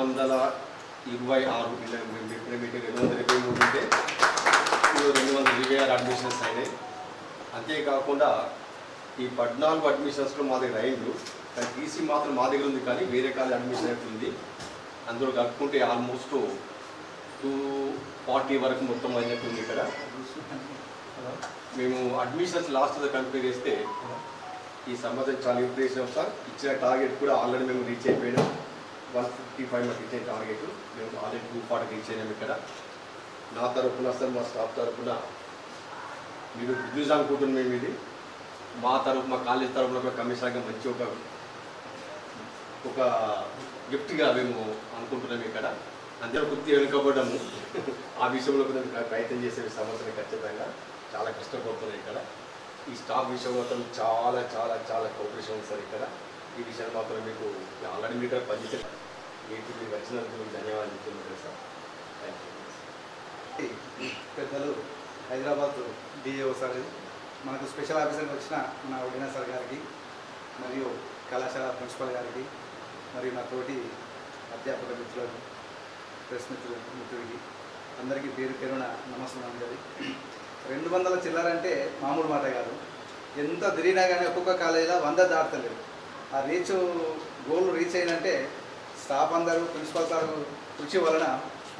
వందల ఇరవై ఆరు ఇలా మేము మీటింగ్ రెండు వందల ఇరవై మూడు ఉంటే రెండు వందల ఇరవై ఆరు అడ్మిషన్స్ అయినాయి అంతేకాకుండా ఈ పద్నాలుగు అడ్మిషన్స్లో మా దగ్గర అయిండు కానీ టీసీ మాత్రం మా దగ్గర ఉంది కానీ వేరే కాలేజ్ అడ్మిషన్ అవుతుంది అందులో కలుపుకుంటే ఆల్మోస్ట్ టూ ఫార్టీ వరకు మొత్తం అయినట్టుంది ఇక్కడ మేము అడ్మిషన్స్ లాస్ట్ కంపేర్ చేస్తే ఈ సంబంధం చాలా ఇంప్రెస్ సార్ ఇచ్చిన టార్గెట్ కూడా ఆల్రెడీ మేము రీచ్ అయిపోయినాం వన్ ఫిఫ్టీ ఫైవ్ మాకు ఇచ్చే టార్గెట్ మేము ఆల్రెడీ టూ ఫార్టీకి రీచ్ ఇక్కడ. నా తరఫున సార్ మా స్టాఫ్ తరఫున మీరు బిజినెస్ అనుకుంటున్నాం మేము ఇది. మా తరఫు మా కాలేజ్ తరఫున కూడా కమిషనర్గా మంచి ఒక ఒక గిఫ్ట్గా మేము అనుకుంటున్నాం ఇక్కడ. అందరూ కొద్దిగా వెనుకబడ్డాము. ఆ విషయంలో కొంచెం ప్రయత్నం చేసే సమస్యలు ఖచ్చితంగా చాలా కష్టపడుతున్నాయి ఇక్కడ. ఈ స్టాఫ్ విషయం అతను చాలా చాలా చాలా కోఆపరేషన్ ఉంది సార్ ఇక్కడ. ఈ విషయాన్ని మాత్రం మీకు ఆల్రెడీ మీ ఇక్కడ పనిచేసే వీటికి వచ్చినందుకు ధన్యవాదాలు చెప్తున్నాను సార్. థ్యాంక్ యూ పెద్దలు హైదరాబాద్ డిఏఓ సార్ మనకు స్పెషల్ ఆఫీసర్కి వచ్చిన మన వడినా సార్ గారికి మరియు కళాశాల ప్రిన్సిపల్ గారికి మరియు నా తోటి అధ్యాపక మిత్రులకు ప్రెస్ మిత్రులు మిత్రుడికి అందరికీ పేరు పేరున నమస్కారం గారి రెండు వందల చిల్లరంటే మామూలు మాట కాదు. ఎంత తిరిగినా కానీ ఒక్కొక్క కాలేజీలో వంద దాటలేదు. ఆ రీచ్ గోల్ రీచ్ అయిందంటే స్టాఫ్ అందరూ ప్రిన్సిపల్ సార్ కృషి వలన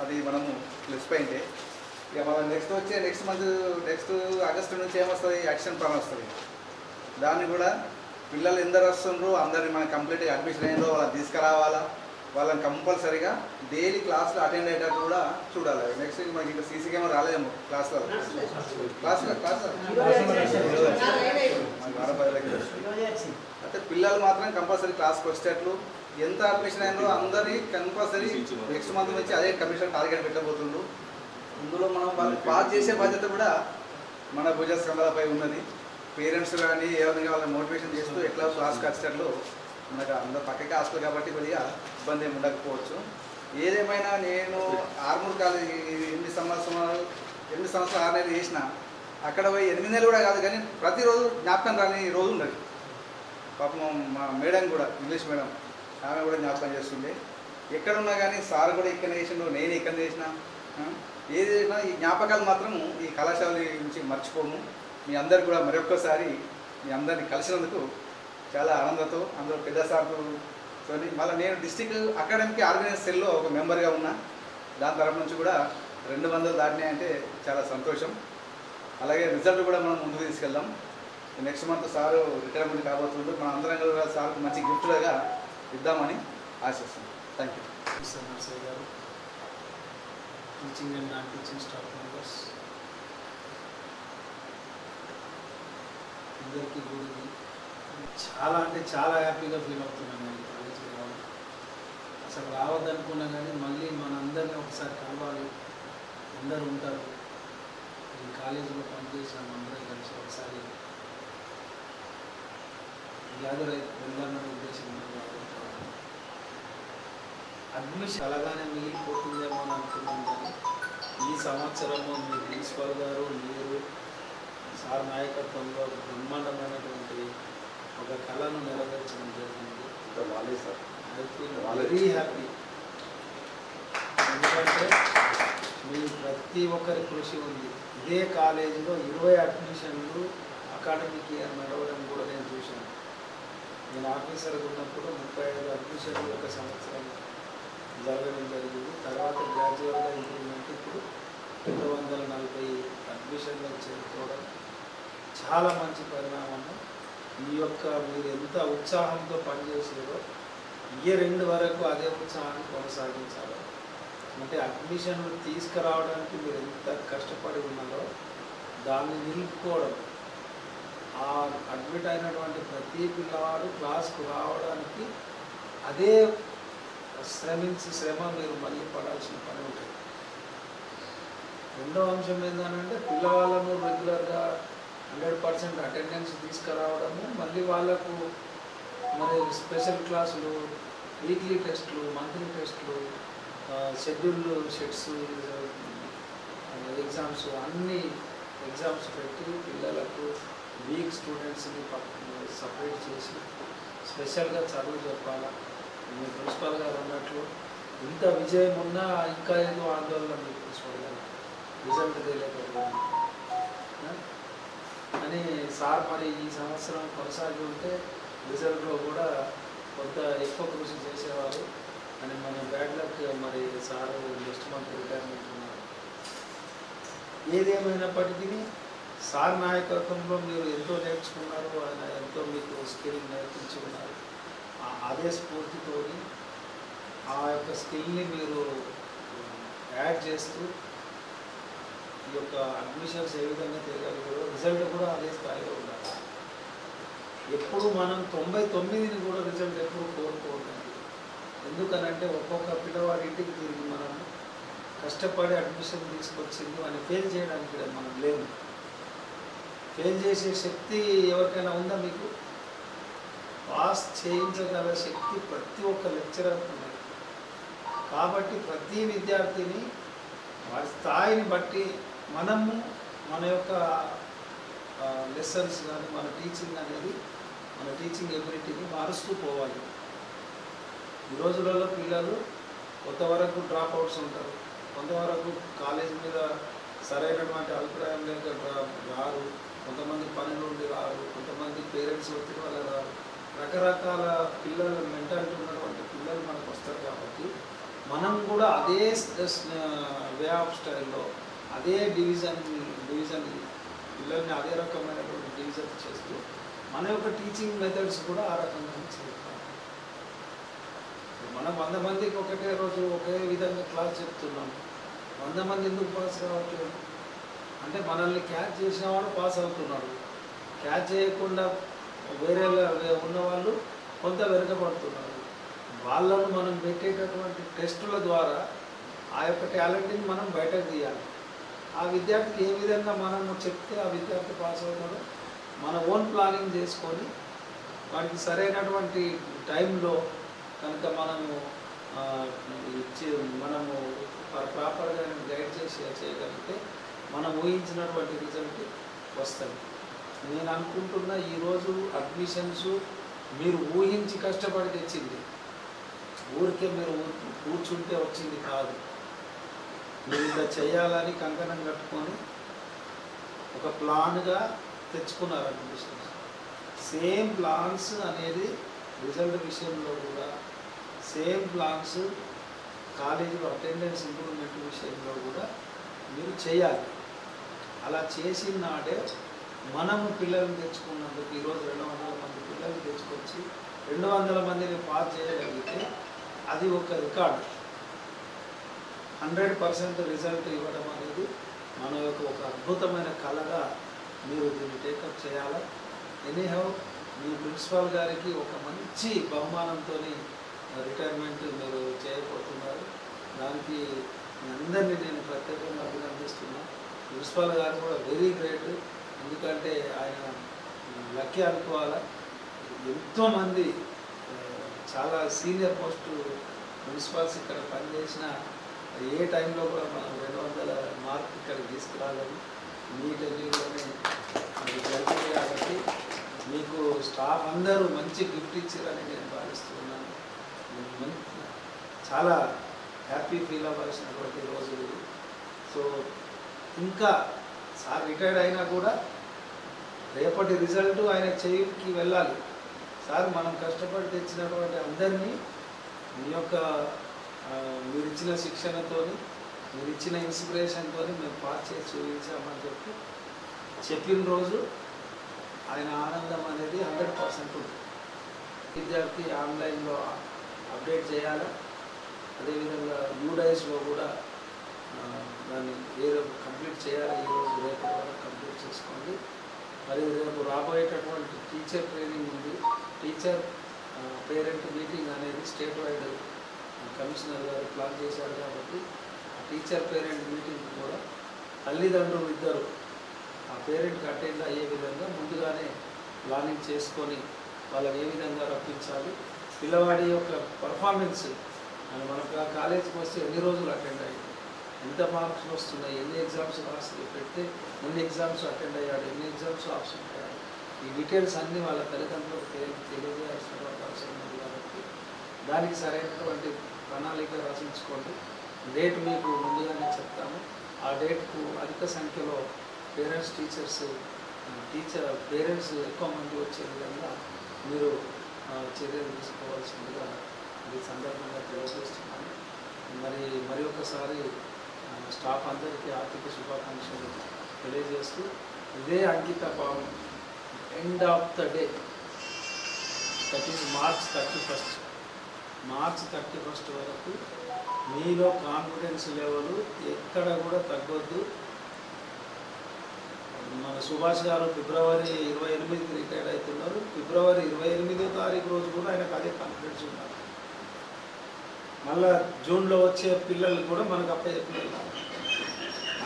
అది మనము ప్లస్ పాయింటే ఇక మన నెక్స్ట్ వచ్చే నెక్స్ట్ మంత్ నెక్స్ట్ ఆగస్టు నుంచి ఏమొస్తుంది? యాక్షన్ ప్లాన్ వస్తుంది. దాన్ని కూడా పిల్లలు ఎందరు వస్తుండ్రో అందరిని మనం కంప్లీట్గా అడ్మిషన్ అయ్యిందో వాళ్ళని తీసుకురావాలా? వాళ్ళని కంపల్సరీగా డైలీ క్లాస్లో అటెండ్ అయ్యేటట్టు కూడా చూడాలి. నెక్స్ట్ మనకి ఇంకా సీసీ కెమెరా రాలేదేమో క్లాస్లో క్లాస్లో క్లాస్ అయితే పిల్లలు మాత్రం కంపల్సరీ క్లాస్కి వచ్చేటట్లు ఎంత అడ్మిషన్ అయిందో అందరి కంపల్సరీ నెక్స్ట్ మంత్ నుంచి అదే కమిషన్ టార్గెట్ పెట్టబోతుండ్రు. ఇందులో మనం వాళ్ళు పాస్ చేసే బాధ్యత కూడా మన భుజ స్కంధాలపై ఉన్నది. పేరెంట్స్ కానీ ఏ విధంగా వాళ్ళని మోటివేషన్ చేస్తూ ఎట్లా క్లాస్ వచ్చేటట్లు మనకు అందరూ పక్కకి హాస్టల్ కాబట్టి కొద్దిగా ఇబ్బంది ఏమి ఉండకపోవచ్చు. ఏదేమైనా నేను ఆర్మూర్ కాలేజీ ఎనిమిది సంవత్సరాలు ఎనిమిది సంవత్సరాలు ఆరు నెలలు చేసిన అక్కడ పోయి ఎనిమిది నెలలు కూడా కాదు కానీ ప్రతిరోజు జ్ఞాపకం రాని రోజు ఉండదు. పాపం మా మేడం కూడా ఇంగ్లీష్ మేడం ఆమె కూడా జ్ఞాపకం చేస్తుండే. ఎక్కడున్నా కానీ సార్ కూడా ఇక్కడ చేసిండు నేను ఇక్కడ చేసిన. ఏది చేసినా ఈ జ్ఞాపకాలు మాత్రం ఈ కళాశాల నుంచి మర్చిపోము మీ అందరు కూడా మరొక్కసారి మీ అందరిని కలిసినందుకు చాలా ఆనందంతో అందులో పెద్ద సార్తో మళ్ళీ నేను డిస్టిక్ అకాడమిక్ ఆర్గనైజ్ సెల్లో ఒక మెంబర్గా ఉన్నా. దాని తరపు నుంచి కూడా రెండు వందలు దాటినాయంటే చాలా సంతోషం. అలాగే రిజల్ట్ కూడా మనం ముందుకు తీసుకెళ్దాం. నెక్స్ట్ మంత్ సారు రిటైర్మెంట్ కాబోతుండ్రు మన అందరం కూడా సార్కు మంచి గిఫ్ట్గా ఇద్దామని ఆశిస్తుంది thank you sir Narsaiah garu teaching and non teaching staff members అందరికీ గుడ్ చాలా అంటే చాలా హ్యాపీగా ఫీల్ అవుతున్నాను నేను కాలేజీకి రావడం. అసలు రావద్దనుకున్నా కానీ మళ్ళీ మనందరినీ ఒకసారి కలవాలి. అందరూ ఉంటారు. ఈ కాలేజీలో పనిచేసిన అందరం కలిసి ఒకసారి గ్యాదర్ అయి ఉద్దేశం ఉంది అడ్మిషన్ అలాగానే మిగిలిపోతుందేమో అని అనుకున్నాం కానీ ఈ సంవత్సరము మీ ప్రిన్సిపల్ గారు మీరు సార్ నాయకత్వంలో బ్రహ్మాండమైనటువంటి ఒక కళను నెరవేర్చడం జరిగింది. వాళ్ళే sir. I feel very happy. ఎందుకంటే మీ ప్రతి ఒక్కరి కృషి ఉంది. ఇదే కాలేజీలో ఇరవై అడ్మిషన్లు అకాడమిక్ ఇయర్ నడవడం కూడా నేను చూశాను. నేను ఆఫీసర్గా ఉన్నప్పుడు ముప్పై ఐదు అడ్మిషన్లు ఒక సంవత్సరం జరగడం జరిగింది. తర్వాత గ్రాడ్యువల్గా ఇంప్రూవ్మెంట్ ఇప్పుడు రెండు వందల నలభై అడ్మిషన్లు చేరుకోవడం చాలా మంచి పరిణామము. ఈ యొక్క మీరు ఎంత ఉత్సాహంతో పనిచేసారో ఇయర్ రెండు వరకు అదే ఉత్సాహాన్ని కొనసాగించాలి. అంటే అడ్మిషన్లు తీసుకురావడానికి మీరు ఎంత కష్టపడి ఉన్నారో దాన్ని నిలుపుకోవడం. ఆ అడ్మిట్ అయినటువంటి ప్రతి పిల్లవాడు క్లాస్కు రావడానికి అదే శ్రమించి శ్రమ మీరు మళ్ళీ పడాల్సిన పని ఉంటుంది రెండో అంశం ఏంటంటే పిల్లవాళ్ళను రెగ్యులర్గా హండ్రెడ్ పర్సెంట్ అటెండెన్స్ తీసుకురావడము మళ్ళీ వాళ్ళకు మరి స్పెషల్ క్లాసులు వీక్లీ టెస్టులు మంత్లీ టెస్టులు షెడ్యూల్ షెట్స్ ఎగ్జామ్స్ అన్ని ఎగ్జామ్స్ పెట్టి పిల్లలకు వీక్ స్టూడెంట్స్ని సపరేట్ చేసి స్పెషల్గా చదువు చెప్పాలా? ప్రిన్సిపాల్ గారు అన్నట్లు ఇంత విజయం ఉన్నా ఇంకా ఏదో ఆందోళన మీ ప్రిన్సిపాల్ గారు. రిజల్ట్ తెలియకపోయింది అని సార్ మరి ఈ సంవత్సరం కొనసాగి ఉంటే రిజల్ట్లో కూడా కొంత ఎక్కువ కృషి చేసేవారు. అని మన బ్యాడ్ లక్ మరి సార్ నెక్స్ట్ మంత్ రిటైర్మెంట్ ఉన్నారు. ఏదేమైనప్పటికీ సార్ నాయకత్వంలో మీరు ఎంతో నేర్చుకున్నారు. ఆయన ఎంతో మీకు స్కిల్ నేర్పించి ఉన్నారు. అదే స్ఫూర్తితోని ఆ యొక్క స్కిల్ని మీరు యాడ్ చేస్తూ ఈ యొక్క అడ్మిషన్స్ ఏ విధంగా తిరగలిగారో రిజల్ట్ కూడా అదే స్థాయిలో ఉండాలి. ఎప్పుడు మనం తొంభై తొమ్మిదిని కూడా రిజల్ట్ ఎప్పుడు కోరుకోవద్దండి. ఎందుకనంటే ఒక్కొక్క పిల్లవాడి ఇంటికి తిరిగి మనం కష్టపడి అడ్మిషన్ తీసుకొచ్చింది అని ఫెయిల్ చేయడానికి మనం లేము. ఫెయిల్ చేసే శక్తి ఎవరికైనా ఉందా మీకు? పాస్ చేయించగల శక్తి ప్రతి ఒక్క లెక్చరర్ ఉన్నది కాబట్టి ప్రతి విద్యార్థిని వారి స్థాయిని బట్టి మనము మన యొక్క లెసన్స్ కానీ మన టీచింగ్ అనేది మన టీచింగ్ ఎబిలిటీని మారుస్తూ పోవాలి. ఈ రోజులలో పిల్లలు కొంతవరకు డ్రాప్ అవుట్స్ ఉంటారు. కొంతవరకు కాలేజ్ మీద సరైనటువంటి అభిప్రాయం లేక రారు. కొంతమంది పనులు ఉండి రారు. కొంతమంది పేరెంట్స్ ఒత్తిడి వల్ల రారు. రకరకాల పిల్లల మెంటాలిటీ ఉన్నటువంటి పిల్లలు మనకు వస్తారు కాబట్టి మనం కూడా అదే వే ఆఫ్ స్టైల్లో అదే డివిజన్ డివిజన్ పిల్లల్ని అదే రకమైనటువంటి డివిజన్ చేస్తూ మన యొక్క టీచింగ్ మెథడ్స్ కూడా ఆ రకంగా చేస్తాం. మనం వంద మందికి ఒకటే రోజు ఒకే విధంగా క్లాస్ చెప్తున్నాం. వంద మంది ఎందుకు పాస్ కావట్లేదు? అంటే మనల్ని క్యాచ్ చేసినవాడు పాస్ అవుతున్నాడు. క్యాచ్ చేయకుండా వేరే ఉన్నవాళ్ళు కొంత వెనుకబడుతున్నారు. వాళ్ళను మనం పెట్టేటటువంటి టెస్టుల ద్వారా ఆ యొక్క టాలెంట్ని మనం బయటకు తీయాలి. ఆ విద్యార్థికి ఏ విధంగా మనము చెప్తే ఆ విద్యార్థి పాస్ అవుతాడో మన ఓన్ ప్లానింగ్ చేసుకొని వాడికి సరైనటువంటి టైంలో కనుక మనము ఇచ్చి మనము ప్రాపర్గా గైడ్ చేసి చేయగలిగితే మనం ఊహించినటువంటి రిజల్ట్ వస్తుంది. నేను అనుకుంటున్న ఈరోజు అడ్మిషన్స్ మీరు ఊహించి కష్టపడి తెచ్చింది. ఊరికే మీరు కూర్చుంటే వచ్చింది కాదు. మీరు ఇలా చేయాలని కంకణం కట్టుకొని ఒక ప్లాన్గా తెచ్చుకున్నారు అడ్మిషన్స్ సేమ్ ప్లాన్స్ అనేది రిజల్ట్ విషయంలో కూడా సేమ్ ప్లాన్స్ కాలేజీలో అటెండెన్స్ ఇంప్రూవ్మెంట్ విషయంలో కూడా మీరు చేయాలి. అలా చేసిన నాడే మనము పిల్లల్ని తెచ్చుకున్నందుకు ఈరోజు రెండు వందల మంది పిల్లల్ని తెచ్చుకొచ్చి రెండు వందల మందిని పాస్ చేయగలిగితే అది ఒక రికార్డు. హండ్రెడ్ పర్సెంట్ రిజల్ట్ ఇవ్వడం అనేది మన యొక్క ఒక అద్భుతమైన కళగా మీరు దీన్ని టేకప్ చేయాలా? ఎనీహౌ మీ ప్రిన్సిపాల్ గారికి ఒక మంచి బహుమానంతో రిటైర్మెంట్ మీరు చేయబోతున్నారు. దానికి మీ అందరినీ నేను ప్రత్యేకంగా అభినందిస్తున్నాను ప్రిన్సిపాల్ గారు కూడా వెరీ గ్రేట్. ఎందుకంటే ఆయన లక్కీ అనుకోవాలా? ఎంతోమంది చాలా సీనియర్ పోస్ట్ మున్సిపాల్స్ ఇక్కడ పనిచేసిన ఏ టైంలో కూడా మనం రెండు వందల మార్క్ ఇక్కడ తీసుకురాలని మీ టెన్యూలోనే జరిగింది కాబట్టి మీకు స్టాఫ్ అందరూ మంచి గిఫ్ట్ ఇచ్చారని నేను భావిస్తున్నాను. చాలా హ్యాపీ ఫీల్ అవ్వాల్సినటువంటి రోజు సో ఇంకా సార్ రిటైర్డ్ అయినా కూడా రేపటి రిజల్ట్ ఆయన చేయికి వెళ్ళాలి. సార్ మనం కష్టపడి తెచ్చినటువంటి అందరినీ మీ యొక్క మీరు ఇచ్చిన శిక్షణతో మీరు ఇచ్చిన ఇన్స్పిరేషన్తో మేము పాస్ చేసి చూపించామని చెప్పి చెప్పిన రోజు ఆయన ఆనందం అనేది హండ్రెడ్ పర్సెంట్ ఉంది. విద్యార్థి ఆన్లైన్లో అప్డేట్ చేయాలి? అదేవిధంగా యూడైస్లో కూడా దాన్ని ఏదో కంప్లీట్ చేయాలి? ఈరోజు రేపు వరకు కంప్లీట్ చేసుకోండి. మరి రేపు రాబోయేటటువంటి టీచర్ ట్రైనింగ్ ఉంది. టీచర్ పేరెంట్ మీటింగ్ అనేది state wide commissioner garu plan చేశారు కాబట్టి ఆ టీచర్ పేరెంట్ మీటింగ్ కూడా తల్లిదండ్రులు ఇద్దరు ఆ పేరెంట్కి అటెండ్ అయ్యే విధంగా ముందుగానే ప్లానింగ్ చేసుకొని వాళ్ళని ఏ విధంగా రప్పించాలి పిల్లవాడి యొక్క పర్ఫార్మెన్స్ మనకు మన కాలేజీకి వస్తే ఎన్ని రోజులు అటెండ్ అయ్యింది ఎంత మార్క్స్ వస్తున్నాయి ఎన్ని ఎగ్జామ్స్ రాసి పెడితే ఎన్ని ఎగ్జామ్స్ అటెండ్ అయ్యాడు ఎన్ని ఎగ్జామ్స్ ఆప్షన్ అయ్యాడు. ఈ డీటెయిల్స్ అన్నీ వాళ్ళ తల్లిదండ్రులకు తెలియ తెలియజేయాల్సినటువంటి అవసరం ఉంది కాబట్టి దానికి సరైనటువంటి ప్రణాళిక రచించుకోండి డేట్ మీకు ముందుగానే చెప్తాము ఆ డేట్కు అధిక సంఖ్యలో పేరెంట్స్ టీచర్స్ టీచర్ పేరెంట్స్ ఎక్కువ మంది వచ్చే విధంగా మీరు చర్యలు తీసుకోవాల్సిందిగా ఈ సందర్భంగా తెలియజేస్తున్నాను. మరి మరి ఒకసారి స్టాఫ్ అందరికీ ఆర్థిక శుభాకాంక్షలు తెలియజేస్తూ ఇదే అంకిత భావం. End of the day that March thirty first March thirty first వరకు మీలో కాన్ఫిడెన్స్ లెవెల్ ఎక్కడ కూడా తగ్గొద్దు. మన సుభాష్ గారు ఫిబ్రవరి ఇరవై ఎనిమిదికి రిటైర్డ్ అవుతున్నారు. ఫిబ్రవరి ఇరవై ఎనిమిదో తారీఖు రోజు కూడా ఆయనకు అదే కాన్ఫిడెన్స్ ఉన్నారు మళ్ళా జూన్లో వచ్చే పిల్లలు కూడా మనకు అప్పే పిల్లలు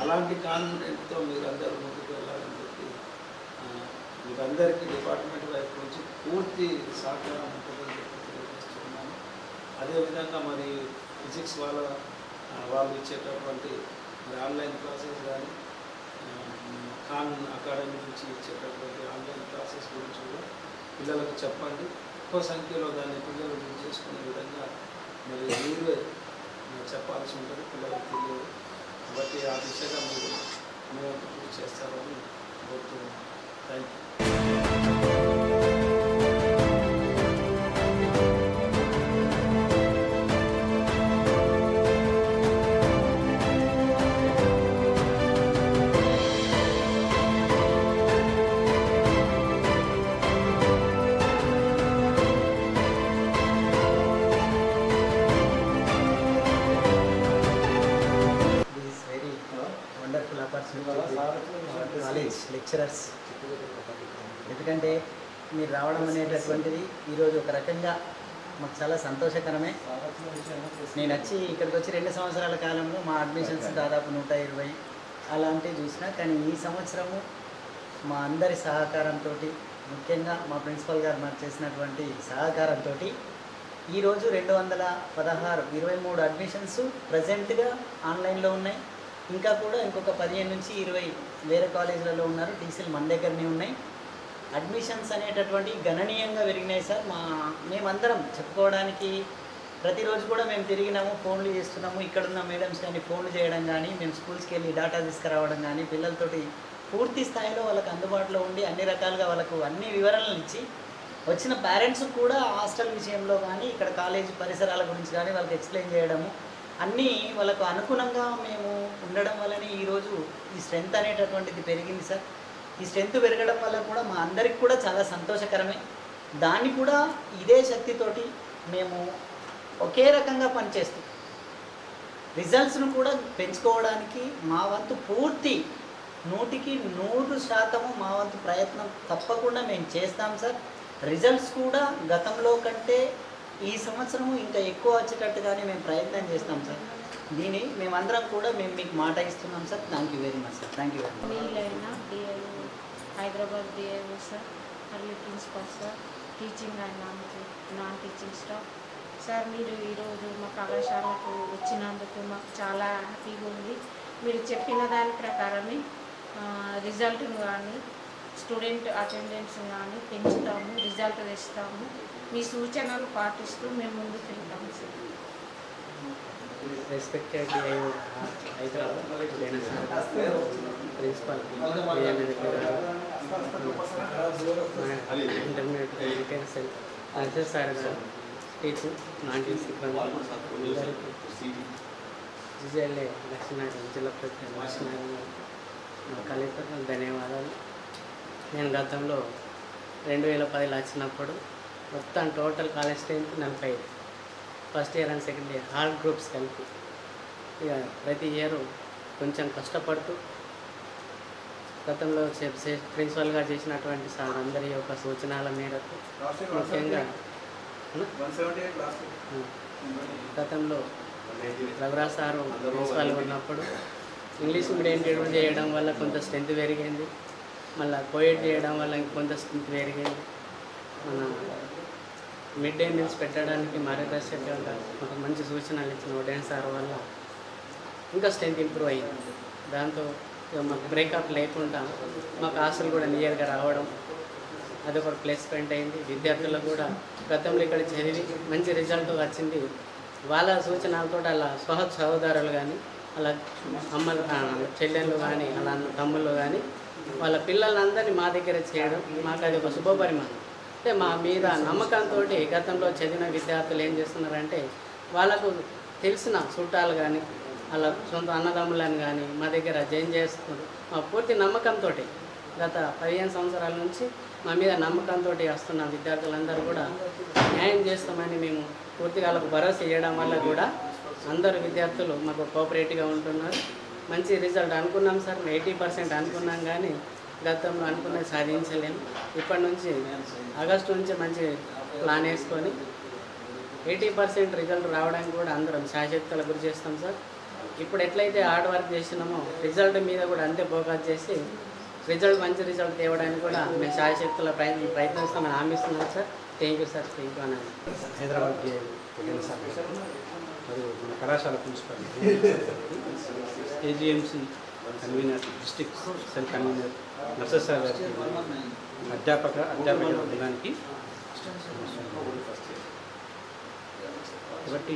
అలాంటి కాన్ఫిడెంట్తో మీరందరూ ముందుకు వెళ్ళాలని చెప్పి మీరందరికీ డిపార్ట్మెంట్ వైపు నుంచి పూర్తి సహకారం ఉంటుందని చెప్పి తెలియజేస్తున్నాను. అదేవిధంగా మరి ఫిజిక్స్ వాళ్ళ వాళ్ళు ఇచ్చేటటువంటి మరి ఆన్లైన్ క్లాసెస్ కానీ ఖాన్ అకాడమీ నుంచి ఇచ్చేటటువంటి ఆన్లైన్ క్లాసెస్ గురించి కూడా పిల్లలకు చెప్పండి. ఎక్కువ సంఖ్యలో దాన్ని పిల్లలు చేసుకునే విధంగా మరి మీరే చెప్పాల్సి ఉంటుంది పిల్లలకు తెలియదు. కాబట్టి ఆ దిశగా మీరు మేము కృషి చేస్తారని కోరుతున్నాను. థ్యాంక్ యూ ఈరోజు ఒక రకంగా మాకు చాలా సంతోషకరమే. నేను వచ్చి ఇక్కడికి వచ్చి రెండు సంవత్సరాల కాలంలో మా అడ్మిషన్స్ దాదాపు నూట ఇరవై అలాంటివి చూసిన కానీ ఈ సంవత్సరము మా అందరి సహకారంతో ముఖ్యంగా మా ప్రిన్సిపల్ గారు మాకు చేసినటువంటి సహకారంతో ఈరోజు రెండు వందల పదహారు ఇరవై మూడు అడ్మిషన్స్ ప్రజెంట్గా ఆన్లైన్లో ఉన్నాయి. ఇంకా కూడా ఇంకొక పదిహేను నుంచి ఇరవై వేరే కాలేజీలలో ఉన్నారు. టీసీలు మన దగ్గరనే ఉన్నాయి. అడ్మిషన్స్ అనేటటువంటి గణనీయంగా పెరిగినాయి సార్. మా మేమందరం చెప్పుకోవడానికి ప్రతిరోజు కూడా మేము తిరిగినాము ఫోన్లు చేస్తున్నాము. ఇక్కడున్న మేడమ్స్ కానీ ఫోన్లు చేయడం కానీ మేము స్కూల్స్కి వెళ్ళి డేటా తీసుకురావడం కానీ పిల్లలతోటి పూర్తి స్థాయిలో వాళ్ళకి అందుబాటులో ఉండి అన్ని రకాలుగా వాళ్ళకు అన్ని వివరణలు ఇచ్చి వచ్చిన పేరెంట్స్ కూడా హాస్టల్ విషయంలో కానీ ఇక్కడ కాలేజీ పరిసరాల గురించి కానీ వాళ్ళకి ఎక్స్ప్లెయిన్ చేయడము అన్నీ వాళ్ళకు అనుగుణంగా మేము ఉండడం వల్లనే ఈరోజు ఈ స్ట్రెంత్ అనేటటువంటిది పెరిగింది సార్. ఈ స్ట్రెంత్ పెరగడం వల్ల కూడా మా అందరికి కూడా చాలా సంతోషకరమే. దాన్ని కూడా ఇదే శక్తితోటి మేము ఒకే రకంగా పనిచేస్తాం రిజల్ట్స్ను కూడా పెంచుకోవడానికి మా వంతు పూర్తి నూటికి నూరు శాతము మా వంతు ప్రయత్నం తప్పకుండా మేము చేస్తాం సార్. రిజల్ట్స్ కూడా గతంలో కంటే ఈ సంవత్సరం ఇంకా ఎక్కువ వచ్చేటట్టుగానే మేము ప్రయత్నం చేస్తాం సార్. దీని మేమందరం కూడా మేము మీకు మాట ఇస్తున్నాం sir. Thank you very much sir. Thank you very much. Hyderabad DIO sir మరియు principal sir teaching and non non teaching staff sir మీరు ఈరోజు మా కళాశాలకు వచ్చినందుకు మాకు చాలా హ్యాపీగా ఉంది. మీరు చెప్పిన దాని ప్రకారమే రిజల్ట్ను కానీ స్టూడెంట్ అటెండెన్స్ కానీ పెంచుతాము రిజల్ట్ తెస్తాము. మీ సూచనలు పాటిస్తూ మేము ముందుకు వెళ్తాము sir respected DIO intermediate then cell intermediate education, answer sir, teaching, non-teaching, Lakshminarayana జిల్లా ప్రతి లక్ష్మీనారాయణ కలెక్టర్ ధన్యవాదాలు నేను గతంలో రెండు వేల పదిలో వచ్చినప్పుడు మొత్తం టోటల్ కాలేజ్ స్ట్రెంత్ నలభై ఐదు first year and second year all groups కలిపి. ఇక ప్రతి ఇయర్ కొంచెం కష్టపడుతూ గతంలో ప్రిన్సిపల్ గారు చేసినటువంటి సార్ అందరి యొక్క సూచనల మేరకు ముఖ్యంగా గతంలో రఘురా సారు ప్రిన్సిపల్ ఉన్నప్పుడు ఇంగ్లీష్ మీడియం చేయడం వల్ల కొంత స్ట్రెంత్ పెరిగింది. మళ్ళీ కోయిడ్ చేయడం వల్ల ఇంకొంత స్ట్రెంత్ పెరిగింది. మన మిడ్ డే మీల్స్ పెట్టడానికి మార్గదర్శకంగా ఒక మంచి సూచనలు ఇచ్చిన ఉదయం సార్ వల్ల ఇంకా స్ట్రెంత్ ఇంప్రూవ్ అయ్యింది దాంతో మాకు బ్రేకప్ లేకుండా మాకు ఆశలు కూడా నియర్గా రావడం అదొక ప్లేస్ పాయింట్ అయింది. విద్యార్థులకు కూడా గతంలో ఇక్కడ చదివి మంచి రిజల్ట్ వచ్చింది. వాళ్ళ సూచనలతో అలా సహ సహోదరులు కానీ అలా అమ్మలు చెల్లెళ్ళు కానీ అలా తమ్ముళ్ళు కానీ వాళ్ళ పిల్లలందరినీ మా దగ్గర చేయడం మాకు అది ఒక శుభపరిమాణం అంటే మా మీద నమ్మకంతో గతంలో చదివిన విద్యార్థులు ఏం చేస్తున్నారంటే వాళ్ళకు తెలిసిన చుట్టాలు కానీ అలా సొంత అన్నదమ్ములను కానీ మా దగ్గర జాయిన్ చేసుకుని మా పూర్తి నమ్మకంతో గత పదిహేను సంవత్సరాల నుంచి మా మీద నమ్మకంతో వస్తున్న విద్యార్థులందరూ కూడా న్యాయం చేస్తామని మేము పూర్తిగా వాళ్ళకు భరోసా ఇవ్వడం వల్ల కూడా అందరు విద్యార్థులు మాకు కోఆపరేటివ్గా ఉంటున్నారు. మంచి రిజల్ట్ అనుకున్నాం సార్ ఎయిటీ పర్సెంట్ అనుకున్నాం కానీ గతంలో అనుకున్నది సాధించలేము ఇప్పటి నుంచి ఆగస్టు నుంచి మంచి ప్లాన్ వేసుకొని ఎయిటీ పర్సెంట్ రిజల్ట్ రావడానికి కూడా అందరం శాశక్తుల గురి చేస్తాం సార్. ఇప్పుడు ఎట్లయితే హార్డ్ వర్క్ చేసినామో రిజల్ట్ మీద కూడా అంతే ఫోకస్ చేసి రిజల్ట్ మంచి రిజల్ట్ తేవడానికి కూడా మేము శాశక్తుల ప్రయత్నం ప్రయత్నిస్తామని హామీస్తున్నాం sir. Thank you sir thank you అని హైదరాబాద్ మరియు మన కళాశాల principal AGMC convener district cell convener నర్సర్ sir గారికి అధ్యాపక అధ్యాపక బృందానికి. కాబట్టి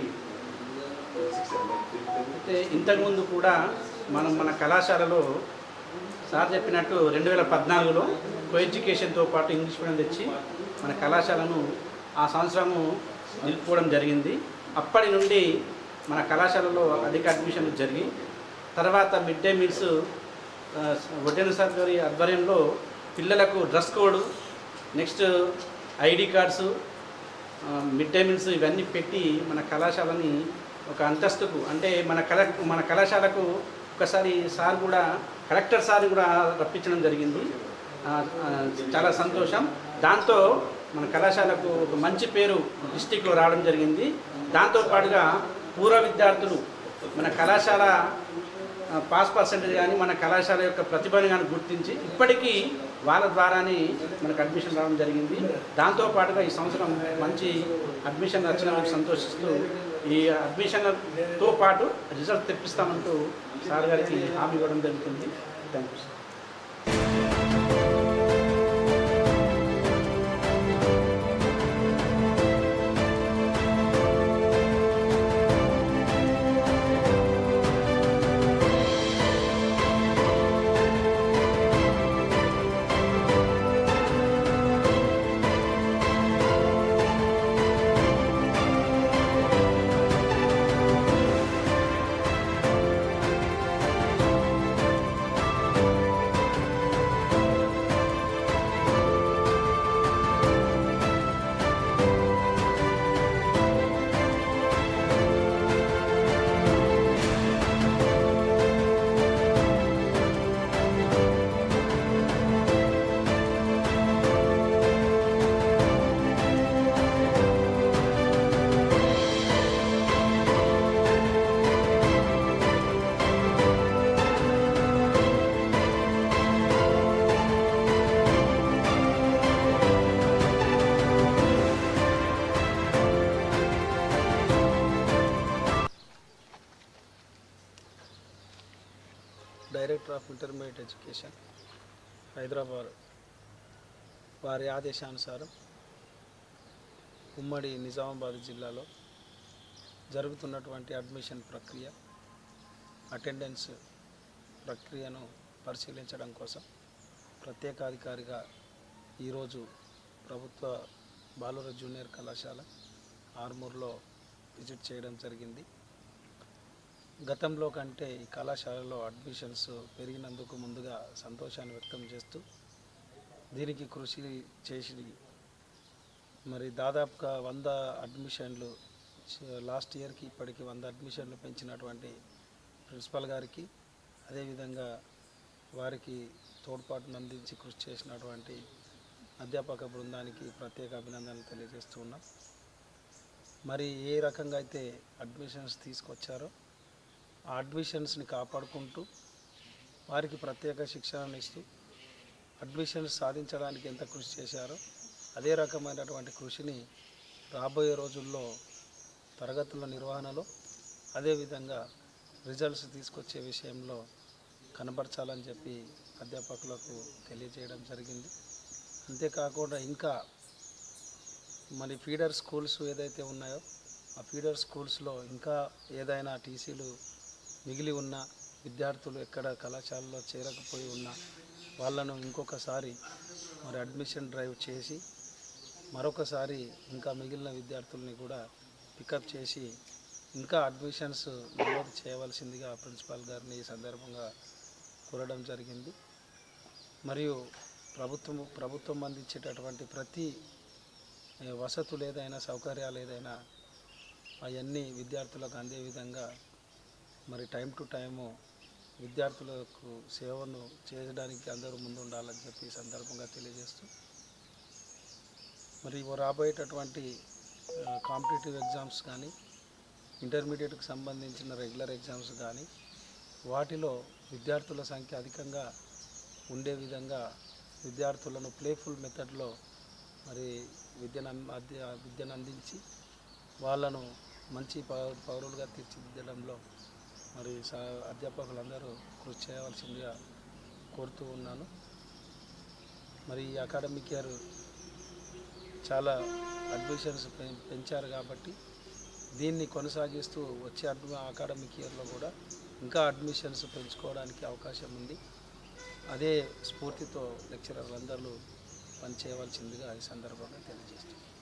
అయితే ఇంతకుముందు కూడా మనం మన కళాశాలలో సార్ చెప్పినట్టు రెండు వేల పద్నాలుగులో కో ఎడ్యుకేషన్తో పాటు ఇంగ్లీష్ మీడియం తెచ్చి మన కళాశాలను ఆ సంవత్సరము నిలుపుకోవడం జరిగింది. అప్పటి నుండి మన కళాశాలలో అధిక అడ్మిషన్లు జరిగి తర్వాత మిడ్ డే మీల్స్ వడ్డేన సార్ గారి ఆధ్వర్యంలో పిల్లలకు dress code next ID cards mid day meals ఇవన్నీ పెట్టి మన కళాశాలని ఒక అంతస్తుకు అంటే మన కళ మన కళాశాలకు ఒకసారి సార్ కూడా కలెక్టర్ సార్ కూడా రప్పించడం జరిగింది. చాలా సంతోషం. దాంతో మన కళాశాలకు ఒక మంచి పేరు డిస్టిక్లో రావడం జరిగింది. దాంతో పాటుగా పూర్వ విద్యార్థులు మన కళాశాల పాస్ పర్సెంటేజ్ కానీ మన కళాశాల యొక్క ప్రతిభను కానీ గుర్తించి ఇప్పటికీ వాళ్ళ ద్వారానే మనకు అడ్మిషన్ రావడం జరిగింది. దాంతో పాటుగా ఈ సంవత్సరం మంచి అడ్మిషన్ వచ్చిన సంతోషిస్తూ ఈ అడ్మిషన్తో పాటు రిజల్ట్ తెప్పిస్తామంటూ సార్ గారికి హామీ ఇవ్వడం జరుగుతుంది. Thank you sir director of intermediate education Hyderabad. వారి ఆదేశానుసారం ఉమ్మడి నిజామాబాద్ జిల్లాలో జరుగుతున్నటువంటి అడ్మిషన్ ప్రక్రియ అటెండెన్స్ ప్రక్రియను పరిశీలించడం కోసం ప్రత్యేకాధికారిగా ఈరోజు ప్రభుత్వ బాలుర జూనియర్ కళాశాల ఆర్మూర్లో విజిట్ చేయడం జరిగింది. గతంలో కంటే ఈ కళాశాలలో అడ్మిషన్స్ పెరిగినందుకు ముందుగా సంతోషాన్ని వ్యక్తం చేస్తూ దీనికి కృషి చేసి మరి దాదాపుగా వంద అడ్మిషన్లు లాస్ట్ ఇయర్కి ఇప్పటికి వంద అడ్మిషన్లు పెంచినటువంటి ప్రిన్సిపల్ గారికి అదేవిధంగా వారికి తోడ్పాటును అందించి కృషి చేసినటువంటి అధ్యాపక బృందానికి ప్రత్యేక అభినందనలు తెలియజేస్తున్నాం మరి ఏ రకంగా అయితే అడ్మిషన్స్ తీసుకొచ్చారో అడ్మిషన్స్ని కాపాడుకుంటూ వారికి ప్రత్యేక శిక్షణను ఇస్తూ అడ్మిషన్స్ సాధించడానికి ఎంత కృషి చేశారో అదే రకమైనటువంటి కృషిని రాబోయే రోజుల్లో తరగతుల నిర్వహణలో అదేవిధంగా రిజల్ట్స్ తీసుకొచ్చే విషయంలో కనబరచాలని చెప్పి అధ్యాపకులకు తెలియజేయడం జరిగింది. అంతేకాకుండా ఇంకా మరి ఫీడర్ స్కూల్స్ ఏదైతే ఉన్నాయో ఆ ఫీడర్ స్కూల్స్లో ఇంకా ఏదైనా టీసీలు మిగిలి ఉన్న విద్యార్థులు ఎక్కడ కళాశాలలో చేరకపోయి ఉన్న వాళ్ళను ఇంకొకసారి మరి అడ్మిషన్ డ్రైవ్ చేసి మరొకసారి ఇంకా మిగిలిన విద్యార్థుల్ని కూడా పికప్ చేసి ఇంకా అడ్మిషన్స్ నమోదు చేయవలసిందిగా ప్రిన్సిపాల్ గారిని ఈ సందర్భంగా కోరడం జరిగింది. మరియు ప్రభుత్వం ప్రభుత్వం అందించేటటువంటి ప్రతి వసతులు ఏదైనా సౌకర్యాలు ఏదైనా అవన్నీ విద్యార్థులకు అందే విధంగా మరి టైం టు టైము విద్యార్థులకు సేవను చేయడానికి అందరూ ముందు ఉండాలని చెప్పి సందర్భంగా తెలియజేస్తూ మరి రాబోయేటటువంటి కాంపిటేటివ్ ఎగ్జామ్స్ కానీ ఇంటర్మీడియట్కి సంబంధించిన రెగ్యులర్ ఎగ్జామ్స్ కానీ వాటిలో విద్యార్థుల సంఖ్య అధికంగా ఉండే విధంగా విద్యార్థులను ప్లేఫుల్ మెథడ్లో మరి విద్యను అం- విద్యను అందించి వాళ్ళను మంచి పౌరులుగా తీర్చిదిద్దడంలో మరి అధ్యాపకులందరూ కృషి చేయవలసిందిగా కోరుతూ ఉన్నాను. మరి ఈ అకాడమిక్ ఇయర్ చాలా అడ్మిషన్స్ పెం- పెంచారు కాబట్టి దీన్ని కొనసాగిస్తూ వచ్చే అడ్మి అకాడమిక్ ఇయర్లో కూడా ఇంకా అడ్మిషన్స్ పెంచుకోవడానికి అవకాశం ఉంది. అదే స్ఫూర్తితో లెక్చరర్లందరూ పనిచేయవలసిందిగా ఈ సందర్భంగా తెలియజేస్తున్నాను.